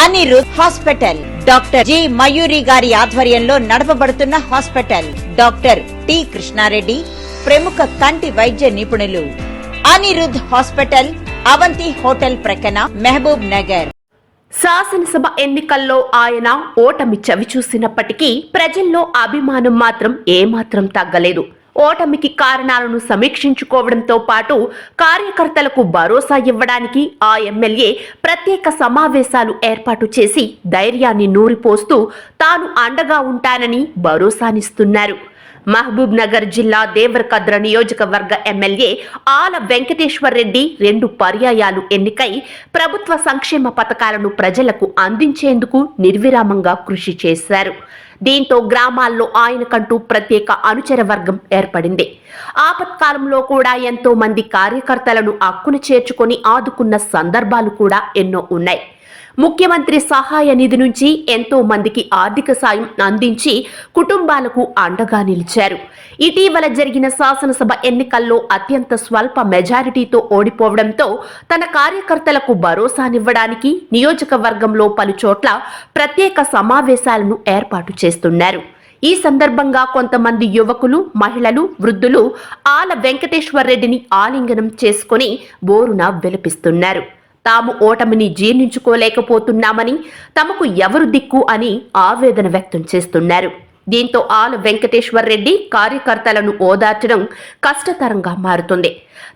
Anirudh hospital. Doctor G Mayuri గారి ఆధ్వర్యంలో నడపబడుతున్న హాస్పిటల్. డాక్టర్ టి కృష్ణారెడ్డి ప్రముఖ కంటి వైద్య నిపుణులు. అనిరుద్ హాస్పిటల్ అవంతి హోటల్ ప్రక్కన మహబూబ్ నగర్. శాసనసభ ఎన్నికల్లో ఆయన ఓటమి చవిచూసినప్పటికీ ప్రజల్లో అభిమానం మాత్రం ఏమాత్రం తగ్గలేదు. ఓటమికి కారణాలను సమీక్షించుకోవడంతో పాటు కార్యకర్తలకు భరోసా ఇవ్వడానికి ఆ ఎమ్మెల్యే ప్రత్యేక సమావేశాలు ఏర్పాటు చేసి ధైర్యాన్ని నూరిపోస్తూ తాను అండగా ఉంటానని భరోసానిస్తున్నారు. మహబూబ్ నగర్ జిల్లా దేవరకద్ర నియోజకవర్గ ఎమ్మెల్యే ఆల వెంకటేశ్వర్ రెడ్డి రెండు పర్యాయాలు ఎన్నికై ప్రభుత్వ సంక్షేమ పథకాలను ప్రజలకు అందించేందుకు నిర్విరామంగా కృషి చేశారు. దీంతో గ్రామాల్లో ఆయనకంటూ ప్రత్యేక అనుచర వర్గం ఏర్పడింది. ఆపత్కాలంలో కూడా ఎంతో మంది కార్యకర్తలను అక్కున చేర్చుకొని ఆదుకున్న సందర్భాలు కూడా ఎన్నో ఉన్నాయి. ముఖ్యమంత్రి సహాయ నిధి నుంచి ఎంతో మందికి ఆర్థిక సాయం అందించి కుటుంబాలకు అండగా నిలిచారు. ఇటీవల జరిగిన శాసనసభ ఎన్నికల్లో అత్యంత స్వల్ప మెజారిటీతో ఓడిపోవడంతో తన కార్యకర్తలకు భరోసానివ్వడానికి నియోజకవర్గంలో పలుచోట్ల ప్రత్యేక సమావేశాలను ఏర్పాటు చేశారు. చేస్తున్నారు. ఈ సందర్భంగా కొంతమంది యువకులు మహిళలు వృద్ధులు ఆల వెంకటేశ్వర్ రెడ్డిని ఆలింగనం చేసుకుని బోరున విలపిస్తున్నారు. తాము ఓటమిని జీర్ణించుకోలేకపోతున్నామని తమకు ఎవరు దిక్కు అని ఆవేదన వ్యక్తం చేస్తున్నారు. దీంతో ఆల వెంకటేశ్వర్ రెడ్డి కార్యకర్తలను ఓదార్చడం కష్టతరంగా మారుతుంది.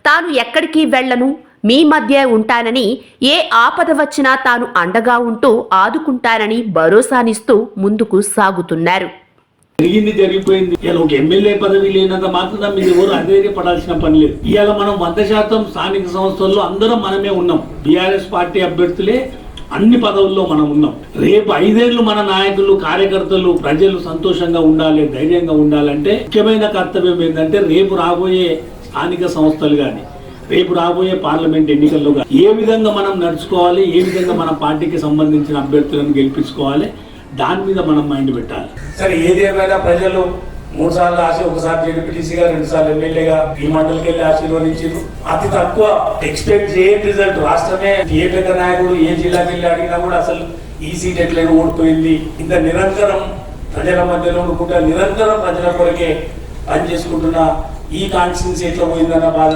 తాను ఎక్కడికి వెళ్ళను మీ మధ్య ఉంటానని ఏ ఆపద వచ్చినా తాను అండగా ఉంటూ ఆదుకుంటానని భరోసానిస్తూ ముందుకు సాగుతున్నారు. జరిగింది జరిగిపోయింది. ఇలా ఒక ఎమ్మెల్యే పదవి లేనంత మాత్రం మీరు ఎవరు అధైర్యపడాల్సిన పని లేదు. ఇవాళ మనం వంద శాతం స్థానిక సంస్థల్లో అందరం మనమే ఉన్నాం. బీఆర్ఎస్ పార్టీ అభ్యర్థులే అన్ని పదవుల్లో మనం ఉన్నాం. రేపు ఐదేళ్ళు మన నాయకులు కార్యకర్తలు ప్రజలు సంతోషంగా ఉండాలి ధైర్యంగా ఉండాలంటే ముఖ్యమైన కర్తవ్యం ఏంటంటే రేపు రాబోయే స్థానిక సంస్థలు కానీ రేపు రాబోయే పార్లమెంట్ ఎన్నికల్లో ఏ విధంగా మనం నడుచుకోవాలి ఏ విధంగా మన పార్టీకి సంబంధించిన అభ్యర్థులను గెలిపించుకోవాలి దాని మీద మనం మైండ్ పెట్టాలి. సరే ఏది ప్రజలు మూడు సార్లు ఆశ ఒకసారి జడ్పీటీసీగా రెండు సార్లు ఎమ్మెల్యేగా ఈ మండలికి వెళ్ళి ఆశీర్వదించారు. అతి తక్కువ ఎక్స్పెక్ట్ చేయని రిజల్ట్ రాష్ట్రమే. ఏ పెద్ద నాయకుడు ఏ జిల్లాకి వెళ్ళి అడిగినా కూడా అసలు ఈ సీట్ ఎట్లయినా ఓడిపోయింది. ఇంత నిరంతరం ప్రజల మధ్యలో ఉండుకుంటా నిరంతరం ప్రజల కొరకే పనిచేసుకుంటున్న ఈ కాన్స్టిట్యున్సీ ఎట్లా పోయిందన్న బాధ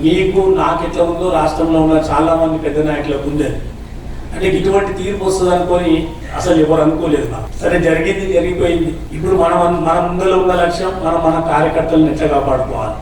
మీకు నాకు ఎట్లా ఉందో రాష్ట్రంలో ఉన్న చాలా మంది పెద్ద నాయకులకు ఉంది అంటే ఇటువంటి తీర్పు వస్తుంది అనుకొని అసలు ఎవరు అనుకోలేదు నాకు. సరే జరిగింది జరిగిపోయింది. ఇప్పుడు మనం మన ముందర ఉన్న లక్ష్యం మనం మన కార్యకర్తలను ఎట్లా కాపాడుకోవాలి?